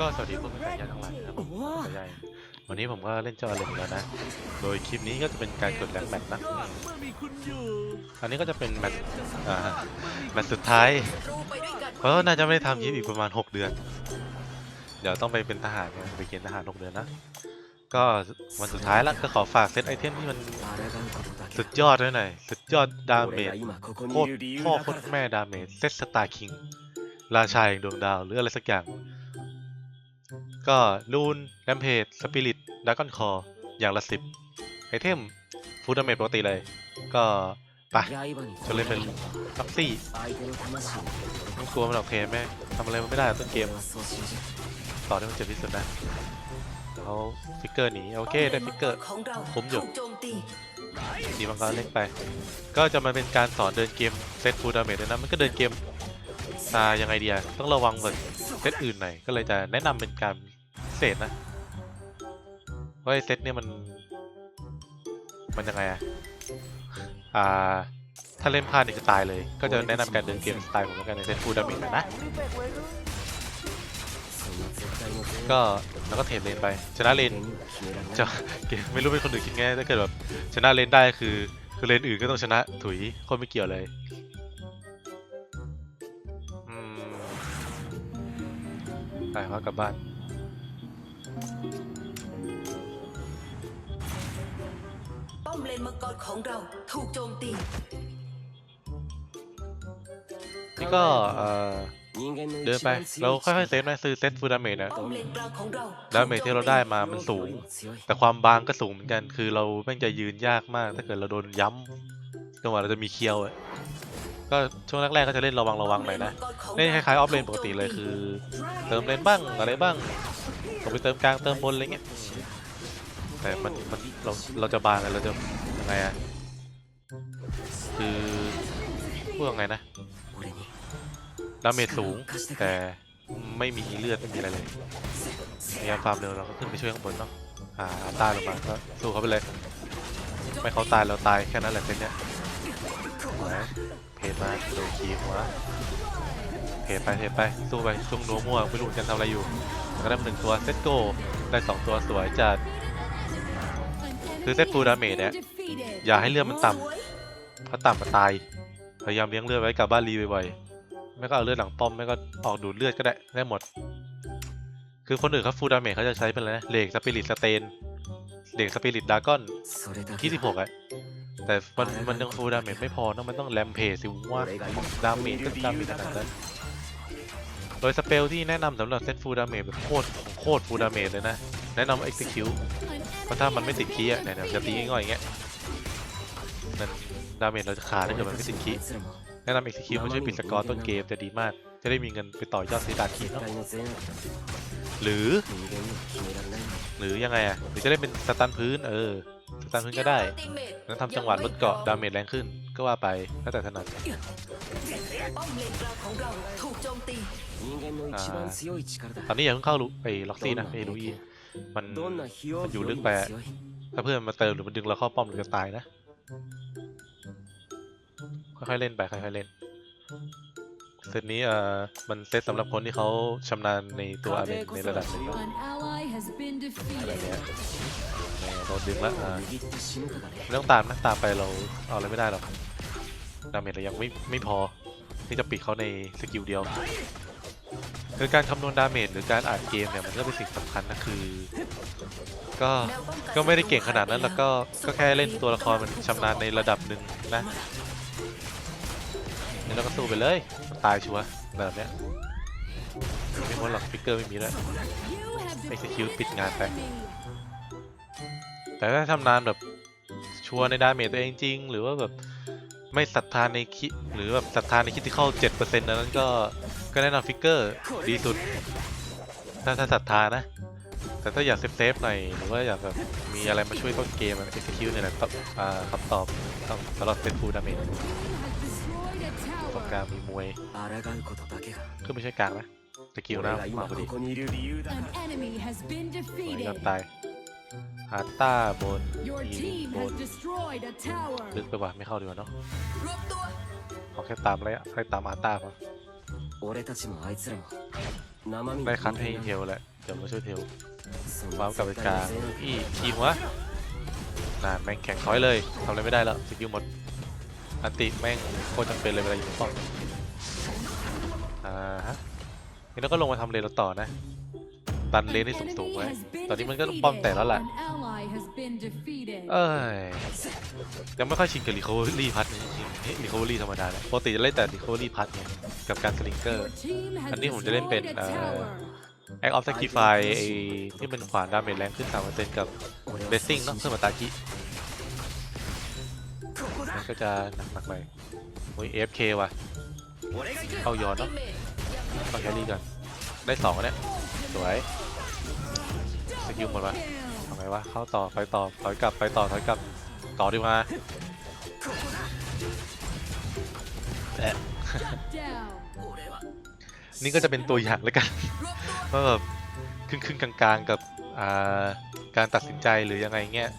ก็สวัสดีผู้เป็นสายญาติทั้งหลายนะครับผมสายใหญ่วันนี้ผมก็เล่นจอเล่นแล้วนะ โดยคลิปนี้ก็จะเป็นการกดแรงแมตช์นะอืมอันนี้ก็จะเป็นแมตช์อ่าแมตช์สุดท้าย เพราะน่าจะไม่ได้ทำคลิปอีกประมาณ 6 เดือน เดี๋ยวต้องไปเป็นทหารกันไปเกณฑ์ทหาร 6 เดือนนะ ก็วันสุดท้ายละก็ขอฝากเซตไอเทมที่มันสุดยอดด้วยหน่อย สุดยอดดาเมจโคตรพ่อโคตรแม่ดาเมจเซตสตาร์คิงราชาแห่งดวงดาวหรืออะไรสักอย่าง ก็ลูนแรมเพจสปิริตดากอนคออย่างละสิบไอเทมฟูดาเมจปกติเลย ก็ไปจะเล่นเป็นล็อกซี่ไม่กลัวมันหรอกเทแม่ทำอะไรมันไม่ได้ต้นเกม ต่อที่มันเจ็บที่สุดนะเขาฟิกเกอร์หนีโอเคได้ฟิกเกอร์คุ้มอยู่ดีมังกรเล็กไป ก็จะมาเป็นการสอนเดินเกมเซตฟูดาเมจด้วยนะมันก็เดินเกมตายังไงเดียต้องระวังแบบเซตอื่นหน่อยก็เลยจะแนะนำเป็นการ เศษนะว่าไอเซตเนี่ยมัน มันยังไงอะอ่า ถ้าเล่นพลาดเนี่ยจะตายเลย ก็จะแนะนำการเดินเกมสไตล์ผมแล้วกันในเซตฟูลดาเมจนะ ก็แล้วก็เทรดเลนไป ชนะเลนจะเกมไม่รู้เป็นคนอื่นคิดไงถ้าเกิดแบบชนะเลนได้คือ คือเลนอื่นก็ต้องชนะถุยคนไม่เกี่ยวเลยไปว่ากลับบ้าน มเลนมังกรของเรา ถูกโจมตี นี่ก็เอ่อเดินไปเราค่อยๆเซตนะซื้อเซตฟูลดาเมจนะป้อมเลนกลางของเราดาเมจที่เราได้มามันสูง แต่ความบางก็สูงเหมือนกัน คือเราแม่งจะยืนยากมาก ถ้าเกิดเราโดนย้ำจังหวะเราจะมีเคียวอะก็ช่วงแรกๆก็จะเล่นระวังระวังหน่อยนะเล่นคล้ายๆออฟเลนปกติเลยคือ เติมเลนบ้างอะไรบ้างผมไปเติมกลางเติมบนอะไรเงี้ยแต่มันมัน เราเราจะบางกันเราจะยังไงอะคือพูดยังไงนะดาเมจสูงแต่ไม่มีเลือดไม่มีอะไรเลยพยายามฟาร์มเร็วเราก็ขึ้นไปช่วยข้างบนเนาะหาอัลต้าลงมาก็สู้เขาไปเลยไม่เขาตายเราตายแค่นั้นแหละเซตเนี้ยเพจมาโดนคีหัวเทไปเทไปสู้ไปช่วงนัวมั่วไม่รู้เหมือนกันทำอะไรอยู่ก็ได้หนึ่งตัวเซตโกได้สองตัวสวยจัด คือเซตฟูลดาเมจเนี่ยอย่าให้เลือดมันต่ำถ้าต่ำมันตาย พยายามเลี้ยงเลือดไว้กับบ้านรีไวๆไม่ก็เอาเลือดหลังป้อมไม่ก็ออกดูดเลือดก็ได้ได้หมด คือคนอื่นเขาฟูลดาเมจเขาจะใช้เป็นอะไรนะเลกสปิริตสเตนเลกสปิริตดากอนที่สิบหกอะแต่มันมันยังฟูลดาเมจไม่พอนะมันต้องแรมเพจสิว่าดาเมจก็ดาเมจขนาดนั้นโดยสเปลที่แนะนำสำหรับเซตฟูลดาเมจแบบโคตรของโคตรฟูลดาเมจเลยนะ แนะนำ execute เพราะถ้ามันไม่ติดคีย์อะเนี่ยเดี๋ยวจะตีง่ายๆอย่างเงี้ยนั่นดาเมจเราจะขาดถ้าเกิดมันไม่ติดคีย์แนะนำ execute มันช่วยปิดสกอร์ต้นเกมจะดีมาก จะได้มีเงินไปต่อยอดซื้อดาร์คีเนาะหรือ หรือยังไงอะหรือจะได้เป็นสตันพื้นเออสตันพื้นก็ได้แล้วทำจังหวะลดเกาะดาเมจแรงขึ้น ก็ว่าไปแล้วแต่ถนัดอมเลนกลาตอนนี้อย่าเพิ่งเข้าลูไปล็อกซี่นะไอ้ลูอี มันมันอยู่ลึกไปอะถ้าเพื่อนมาเติมหรือมันดึงเราเข้าป้อมหรือจะตายนะ ค่อยๆเล่นไปค่อยๆเล่นเซตนี้เอ่อมันเซตสำหรับคนที่เขาชำนาญในตัวอาเมนในระดับหนึ่งเนอะ An ally has been อะไร defeated. เนี้ยแหม่โดนดึงละอ่าไม่ต้องตามนะตามไปเราเอาอะไรไม่ได้หรอกดาเมจเรายังไม่ไม่พอที่จะปิดเขาในสกิลเดียว คือการคำนวณดาเมจหรือการอ่านเกมเนี่ยมันก็เป็นสิ่งสำคัญนะคือ ก็ก็ไม่ได้เก่งขนาดนั้นแล้วก็ก็แค่เล่นตัวละครมันชำนาญในระดับหนึ่งนะนี่เราก็สู้ไปเลยตายชัวร์แบบเนี้ยไม่พ้นหรอกฟิกเกอร์ไม่มีแล้ว You have Execute defeated ปิดงานไปแต่ถ้าทำนานแบบชัวร์ในดาเมจตัวเองจริง หรือว่าแบบไม่ศรัทธาในคิหรือแบบศรัทธาในคิติคอลเจ็ดเปอร์เซ็นต์นั้นก็ ก็แนะนำฟิกเกอร์ดีสุด ถ้าถ้าศรัทธานะ แต่ถ้าอยากเซฟเซฟๆหน่อยหรือว่าอยากแบบมีอะไรมาช่วยต้นเกมเอ็กซิคิวเนี่ยแหละตอบอ่าคำตอบต้องสำหรับเซตฟูลดาเมจ Has destroyed a ตรง tower. กลางมีมวยขึ้นไม่ใช่กลางนะสกิลนะมาพอดี An enemy has been สวยยอ defeated. มตายฮาต้าบน Your มี team บ has น destroyed a tower. ลึกไปว่ะไม่เข้าดีกว่าเนาะรวมตัวเอาแค่ตามระยะแค่ตามฮาต้าพอ 俺たちもあいつらも ได้คัดให้เทลแหละ เดี๋ยวมาช่วยเทลว้าวกลับไปกลางอีทีหัวน่าแม่งแข็งถอยเลยทำอะไรไม่ได้แล้วสกิลหมด อันติแม่งโคตรจำเป็นเลยเวลาอยู่ป้อมอ่าฮะงั้นเราก็ลงมาทำเลนเราต่อนะ ตันเลนให้สูงๆไว้ ตอนนี้มันก็ป้อมแตกแล้วล่ะ An ally has been defeated. เอ้ยยังไม่ค่อยชินกับรีคอเวอรี่พัทจริงๆรีคอเวอรี่ธรรมดาแหละปกติจะเล่นแต่รีคอเวอรี่พัทไงกับการสลิงเกอร์ Your team has อันนี้ผมจะเล่นเป็น destroyed a เอ่อ tower. Act of Sacrifice ไอ้ที่เป็นขวานดาเมจแรงขึ้น3%กับ Blessing เนาะเพิ่มมาตาคิมันก็จะหนักๆหน่อยโอ้ย AFK ว่ะเข้าย้อนเนาะต้องแครี่ก่อนได้สองแล้วเนี่ยสวยสกิลหมดวะทำไง วะ เข้าต่อไปต่อถอยกลับไปต่อถอยกลับต่อดีกว่าแอะ Shut down. นี่ก็จะเป็นตัวอย่างแล้วกันว่าแบบครึ่งๆกลางๆกับการตัดสินใจหรือยังไงเงี้ย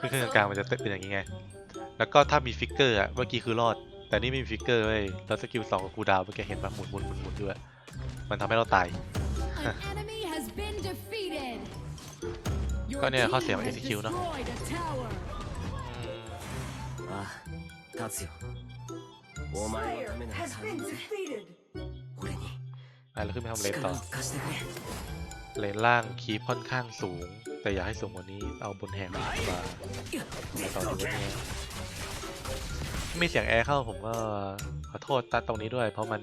ครึ่งครึ่งๆกลางๆมันจะเป็นอย่างนี้ไง แล้วก็ถ้ามีฟิกเกอร์อะเมื่อกี้คือรอด แต่นี่ไม่มีฟิกเกอร์เว้ยแล้วสกิลสองกับคูดาวเมื่อกี้เห็นปะหมุนหมุนหมุนหมุนด้วย มันทำให้เราตาย ก็เนี่ย team ข้อเสียของ has ATQ เนอะ destroyed a tower. อืม ああ立つよお前のためなら頼むぜ俺に อ่ะแล้วขึ้นไปทำเลนต่อ 力を貸してくれ เลนล่างคีปค่อนข้างสูง แต่อยากให้สูงกว่านี้เอาบนแหงดีกว่าไปต่อตรงนี้มีเสียงแอร์เข้าผมก็ขอโทษตัดตรงนี้ด้วย เพราะมัน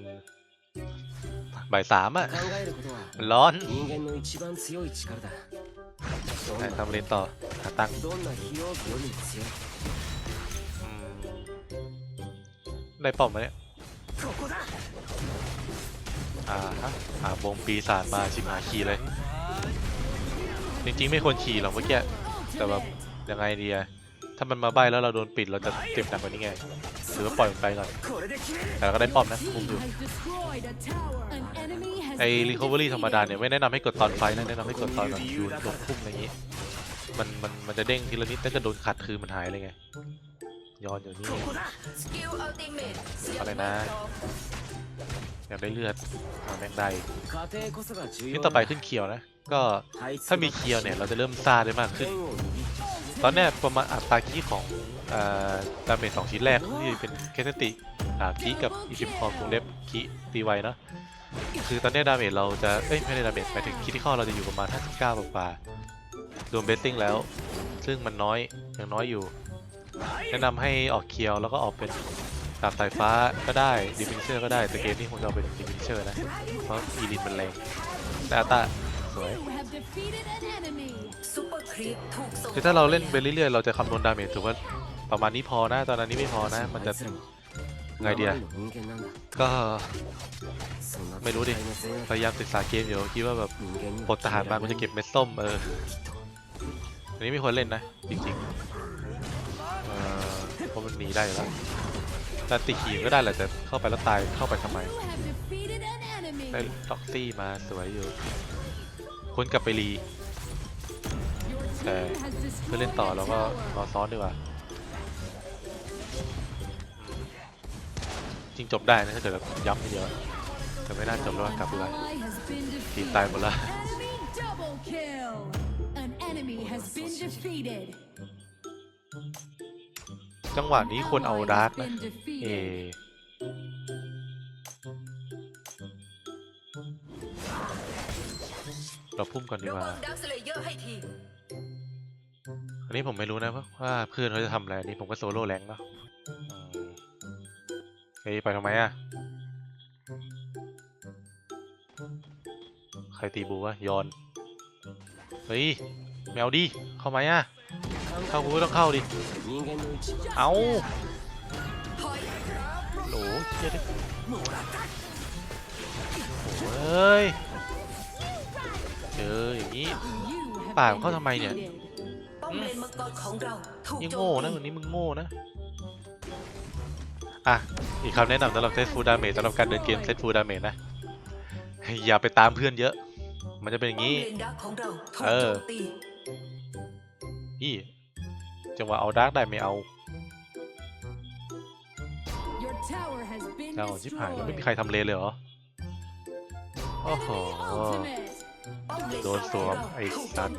บ่ายสามอ่ะ 考えることは มันร้อน 人間の一番強い力だ どん ใช่ な ทำเลนต่อหาตังค์ どんな非容疑よりも強い อืมได้ป้อมไหมเนี่ยอ่าฮะอ่าวงปีศาจมาชิมหายขี่เลย จริงๆไม่ควรขี่หรอกเมื่อกี้ แต่แบบ Ultimate. ยังไงดีอะถ้ามันมาใบแล้วเราโดนปิดเราจะเจ็บหนักกว่านี้ไง ถือว่าปล่อยมัไปก่อนแต่ก็ได้ป้อมนะคุมอยู่ไอรีโคเวอรี่ธรรมดาเนี่ยไม่แนะนำให้กดตอนไฟนะแนะนำให้กดตอนแบบยูนหลบพุ่มอะไรอย่างงี้มันมันมันจะเด้งทีละนิดถ้าเกิโดนขัดคือมันหายเลยไงย้อนอยู่นี่อะไรนะอยากได้เลือดหาแมงได้ที่ต่อไปขึ้นเขียวนะ ก็ถ้ามีเขียวเนี่ยเราจะเริ่มซาได้มากขึ้น ตอนเนี้ยประมาณอัตราคีของอ่าดาเมจสองชิ้นแรกที่เป็นเคสติคีกับอีสิบคอมวงเล็บคีตีไวเนาะคือตอนนี้ดาเมจเราจะเอ้ยไม่ได้ดาเมจหมายถึงคิที่ข้อเราจะอยู่ประมาณ 59กว่าๆรวมเบสติ้งแล้ว ซึ่งมันน้อยยังน้อยอยู่ แนะนำให้ออกเคียวแล้วก็ออกเป็นดาบสายฟ้าก็ได้ดิฟินเชอร์ก็ได้แต่เกมนี้คงจะเอาเป็นดิฟินเชอร์นะเพราะอีลินมันแรงแต่อัตรา สวย คือถ้าเราเล่นไปเรื่อยๆ เราจะคำนวณดาเมจถือว่าประมาณนี้พอนะ ตอนนั้นนี้ไม่พอนะ มันจะไงเดียก็ไม่รู้ดิ พยายามศึกษาเกมอยู่คิดว่าแบบพลทหารมามันจะเก็บเม็ดส้มเอออันนี้ไม่ควรเล่นนะ จริงๆเพราะมันหนีได้แล้วแต่ติขีมก็ได้แหละแต่เข้าไปแล้วตายเข้าไปทำไมได้ด็อกซี่มาสวยอยู่ ควรกลับไปรี Your team Ờ, has เพื่อเล่นต่อ a แล้วก็รอซ้อนดีกว่าจริงจบได้นะถ้าเกิดแบบย้ำไปเยอะแต่ไม่น่าจบแล้วกลับดีกว่าทีมตายหมดละจังหวะนี้ควรเอาดาร์กนะเอ เราพุ่มก่อนดี ระ กว่า วังดักสเลเยอร์ให้ที อันนี้ผมไม่รู้นะว่าว่าเพื่อนเขาจะทำอะไรอันนี้ผมก็โซโล่แรงเนาะอืมเฮ้ยไปทำไมอะใครตีบูวะยอน เฮ้ยแมวดิ เข้าไหมอะเข้ากูก็ต้องเข้าดิ 人間の一番 เอา ถอย โหลเจ๊ดิโอ้ย เจออย่างนี้ You have ป่า been เข้าทำไมเนี่ย defeated. ป้อมเลนมังกรของเราถูกยังโจโง่มนะตีวันนี้มึงโง่นะ อะ อีกคำแนะนำสำหรับเซตฟูลดาเมจสำหรับการเดินเกมเซตฟูลดาเมจนะ อย่าไปตามเพื่อนเยอะ มันจะเป็นอย่างป้อมนี้ เลนดักของเราถูกเออโจมตีอีจังหวะเอาดาร์กได้ไม่เอา Your tower has been เจ้าชิบหายแล้วไม่มี destroyed. ใครทำเลนเลยเหรอ โอ้โห Ultimate. โดนสวมไอ้สัตว์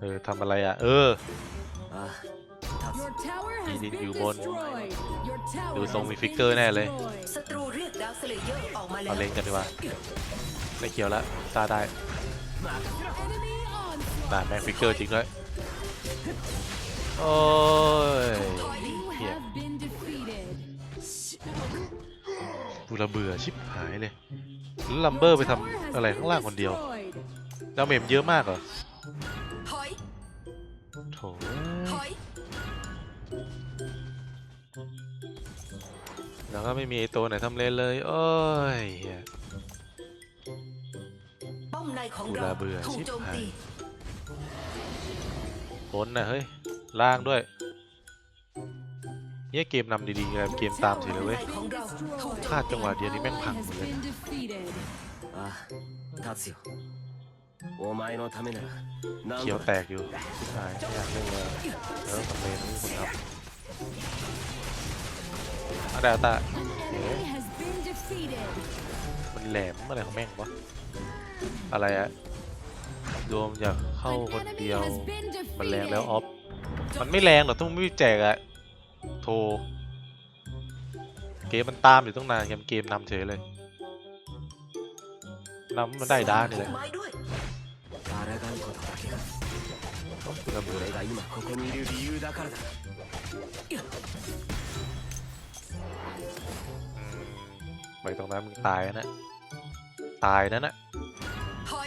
เออทำอะไรอะ เออนี่ดินอยู่บน ดูทรงมีฟิกเกอร์แน่เลยเอาเล่นกันดีกว่าไม่เกี่ยวละซาได้ด่านแมงฟิกเกอร์จริงด้วย โอ้ย ระเบื่อชิบหายเลยแล้วลัมเบอร์ไปทำอะไรข้างล่างคนเดียวดาเมจเยอะมากเหรอโถแล้วก็ไม่มีไอ้ตัวไหนทำเลนเลยโอ้ยเฮียป้อมในของกูเราระเบื่อถูกชิบโจมหายตีบนนะเฮ้ยล่างด้วย เนี่ยเกมนำดีๆไงเกมตามเฉยเลยเว้ย ของเราถูกโจ พลาด ม จังหวะเดียวนี้แม่งพัง Has หมดเลย been defeated. ああ立つよお前のためなら何 เขียว 度 แต だ กอยู่ชิบหายไม่อยากเล่นเลยแล้วทำเลนไม่มีคนทำอะดาตา An enemy has been defeated. มันแหลมอะไรของแม่งวะ อะไรอะรวมอยากเข้า An คน enemy เดียว has been มันแรงแล้ว defeated. ออฟ มันไม่แรงหรอกต้องไม่แจกอะ โทเกมมันตามอยู่ตั้งนานเกมเกมนำเฉยเลยนำมันได้ด้าร์กเลยไปตรงนั้นมึงตายนะตายนั่นนะ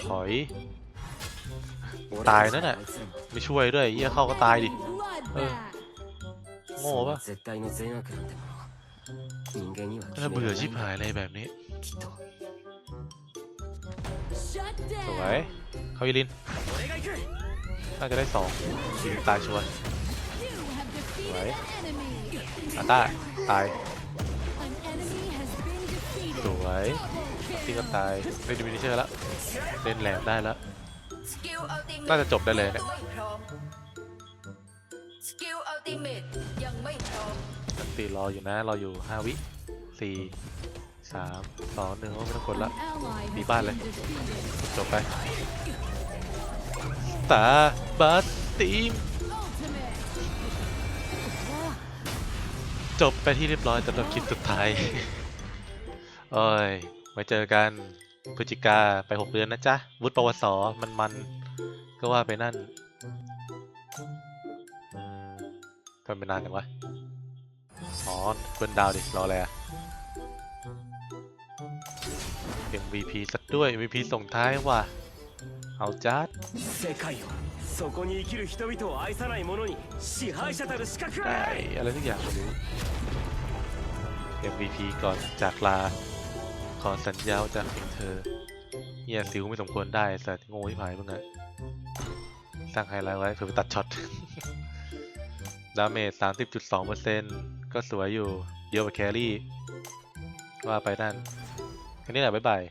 ถอยตายนั่นน่ะไม่ช่วยด้วยเยี่ยเข้าก็ตายดิ โง่ปะน่าเบื่อชิบหายอะไรแบบนี้สวยเขาอีลินน่าจะได้สองยิงตายชัวร์สวยอาต้าตายสวยที่ก็ตายเล่นดิมินเชอร์แล้วเล่นแหลมได้แล้วน่าจะจบได้เลยเนี่ย ติเมทยังไม่พร้อมอันตีรออยู่นะ รออยู่ห้าวิสี่สามสองหนึ่งไม่ต้องกด An ละ ally has Đi ba been lên. defeated. จบไปตาบัสตีม Ultimate. จบไปที่เรียบร้อยสำหรับคลิปสุดท้าย โอ้ย ไว้เจอกันพฤศจิกาไป 6 เดือนนะจ๊ะ วุฒิปวส มันมันๆก็ว่าไปนั่น ทำไมเป็นนานจังวะ อ๋อเบิ้ลดาวดิ รออะไรอะ MVP สักด้วย MVP ส่งท้ายว่ะ เอาจัด 世界をそこに生きる人々を愛さない者に支配者たる資格は ได้ ない อะไรทุกอย่างไม่รู้ MVP ก่อนจากลา ขอสัญญาว่าจะเพียงเธอเฮียซิวไม่สมควรได้สัตว์โง่ที่ผายมึงอะสร้างไฮไลท์ไว้เพื่อไปตัดช็อต ดาเมจ30.2%ก็สวยอยู่ เยอะกว่าแครี่ ว่าไปนั่นแค่นี้แหละบ๊ายบาย